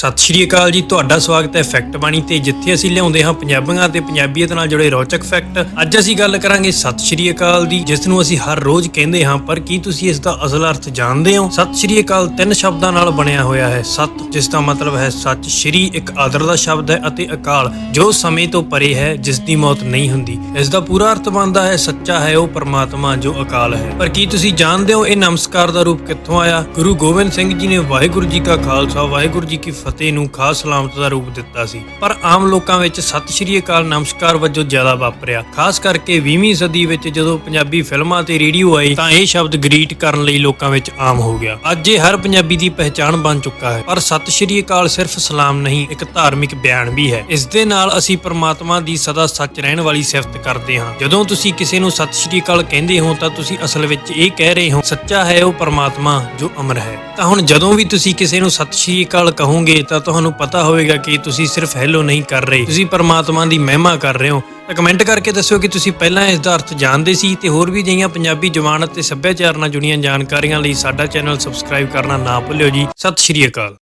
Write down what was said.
ਸਤਿ ਸ਼੍ਰੀ ਅਕਾਲ ਜੀ, ਤੁਹਾਡਾ ਸਵਾਗਤ ਹੈ ਫੈਕਟ ਬਾਣੀ ਤੇ ਜਿੱਥੇ ਅਸੀਂ ਲਿਆਉਂਦੇ ਹਾਂ ਪੰਜਾਬੀਆਂ ਤੇ ਪੰਜਾਬੀਅਤ ਨਾਲ ਜੁੜੇ ਰੌਚਕ ਫੈਕਟ ਅੱਜ ਅਸੀਂ ਗੱਲ ਕਰਾਂਗੇ ਸਤਿ ਸ਼੍ਰੀ ਅਕਾਲ ਦੀ, ਜਿਸ ਨੂੰ ਅਸੀਂ ਹਰ ਰੋਜ਼ ਕਹਿੰਦੇ ਹਾਂ, ਪਰ ਕੀ ਤੁਸੀਂ ਇਸ ਦਾ ਅਸਲ ਅਰਥ ਜਾਣਦੇ ਹੋ? ਸਤਿ ਸ਼੍ਰੀ ਅਕਾਲ ਤਿੰਨ ਸ਼ਬਦਾਂ ਨਾਲ ਬਣਿਆ ਹੋਇਆ ਹੈ, ਸਤ, ਜਿਸ ਦਾ ਮਤਲਬ ਹੈ ਸੱਚ, ਸ਼੍ਰੀ, ਇੱਕ ਆਦਰ ਦਾ ਸ਼ਬਦ ਹੈ ਅਤੇ ਅਕਾਲ, ਜੋ ਸਮੇਂ ਤੋਂ ਪਰੇ ਹੈ ਜਿਸ ਦੀ ਮੌਤ ਨਹੀਂ ਹੁੰਦੀ। ਇਸ ਦਾ ਪੂਰਾ ਅਰਥ ਬਣਦਾ ਹੈ, ਸੱਚਾ ਹੈ ਉਹ ਪਰਮਾਤਮਾ, ਜੋ ਅਕਾਲ ਹੈ। ਪਰ ਕੀ ਤੁਸੀਂ ਜਾਣਦੇ ਹੋ ਇਹ ਨਮਸਕਾਰ ਦਾ ਰੂਪ ਕਿੱਥੋਂ ਆਇਆ? ਗੁਰੂ ਗੋਬਿੰਦ ਸਿੰਘ ਜੀ ਨੇ ਵਾਹਿਗੁਰੂ ਜੀ ਕਾ ਖਾਲਸਾ, ਵਾਹਿਗੁਰੂ ਜੀ ਕੀ ਫਤਿਹ ਨੂੰ ਖਾਸ ਸਲਾਮਤ ਦਾ ਰੂਪ ਦਿੱਤਾ ਸੀ। ਪਰ ਆਮ ਲੋਕਾਂ ਵਿੱਚ ਸਤਿ ਸ਼੍ਰੀ ਅਕਾਲ ਨਮਸਕਾਰ ਵਜੋਂ ਜ਼ਿਆਦਾ ਵਾਪਰਿਆ। ਖਾਸ ਕਰਕੇ 20ਵੀਂ ਸਦੀ ਵਿੱਚ ਜਦੋਂ ਪੰਜਾਬੀ ਫਿਲਮਾਂ ਤੇ ਰੇਡੀਓ ਆਏ ਤਾਂ ਇਹ ਸ਼ਬਦ ਗ੍ਰੀਟ ਕਰਨ ਲਈ ਲੋਕਾਂ ਵਿੱਚ ਆਮ ਹੋ ਗਿਆ। ਅੱਜ ਇਹ ਹਰ ਪੰਜਾਬੀ ਦੀ ਪਹਿਚਾਣ ਬਣ ਚੁੱਕਾ ਹੈ। ਪਰ ਸਤਿ ਸ਼੍ਰੀ ਅਕਾਲ ਸਿਰਫ ਸਲਾਮ ਨਹੀਂ, ਇੱਕ ਧਾਰਮਿਕ ਬਿਆਨ ਵੀ ਹੈ। ਇਸ ਦੇ ਨਾਲ ਅਸੀਂ ਪਰਮਾਤਮਾ ਦੀ ਸਦਾ ਸੱਚ ਰਹਿਣ ਵਾਲੀ ਸਿਫਤ ਕਰਦੇ ਹਾਂ। ਜਦੋਂ ਤੁਸੀਂ ਕਿਸੇ ਨੂੰ ਸਤਿ ਸ਼੍ਰੀ ਅਕਾਲ ਕਹਿੰਦੇ ਹੋ, ਤਾਂ ਤੁਸੀਂ ਅਸਲ ਵਿੱਚ ਇਹ ਕਹਿ ਰਹੇ ਹੋ, ਸੱਚਾ ਹੈ ਉਹ ਪਰਮਾਤਮਾ ਜੋ ਅਮਰ ਹੈ। ਤਾਂ ਹੁਣ ਜਦੋਂ ਵੀ ਤੁਸੀਂ ਕਿਸੇ ਨੂੰ ਸਤਿ ਸ਼੍ਰੀ ਅਕਾਲ ਕਹੋਗੇ ਤਾਂ ਤੁਹਾਨੂੰ ਪਤਾ ਹੋਵੇਗਾ ਕਿ ਤੁਸੀਂ ਸਿਰਫ ਹੈਲੋ ਨਹੀਂ ਕਰ ਰਹੇ। ਤੁਸੀਂ ਪਰਮਾਤਮਾ ਦੀ ਮਹਿਮਾ ਕਰ ਰਹੇ ਹੋ। ਤਾਂ ਕਮੈਂਟ ਕਰਕੇ ਦੱਸਿਓ ਕਿ ਤੁਸੀਂ ਪਹਿਲਾਂ ਇਸ ਦਾ ਅਰਥ ਜਾਣਦੇ ਸੀ ਤੇ ਹੋਰ ਵੀ ਜਿਹੀਆਂ ਪੰਜਾਬੀ ਜ਼ੁਬਾਨ ਅਤੇ ਸੱਭਿਆਚਾਰ ਨਾਲ ਜੁੜੀਆਂ ਜਾਣਕਾਰੀਆਂ ਲਈ ਸਾਡਾ ਚੈਨਲ ਸਬਸਕ੍ਰਾਈਬ ਕਰਨਾ ਨਾ ਭੁੱਲਿਓ ਜੀ। ਸਤਿ ਸ਼੍ਰੀ ਅਕਾਲ।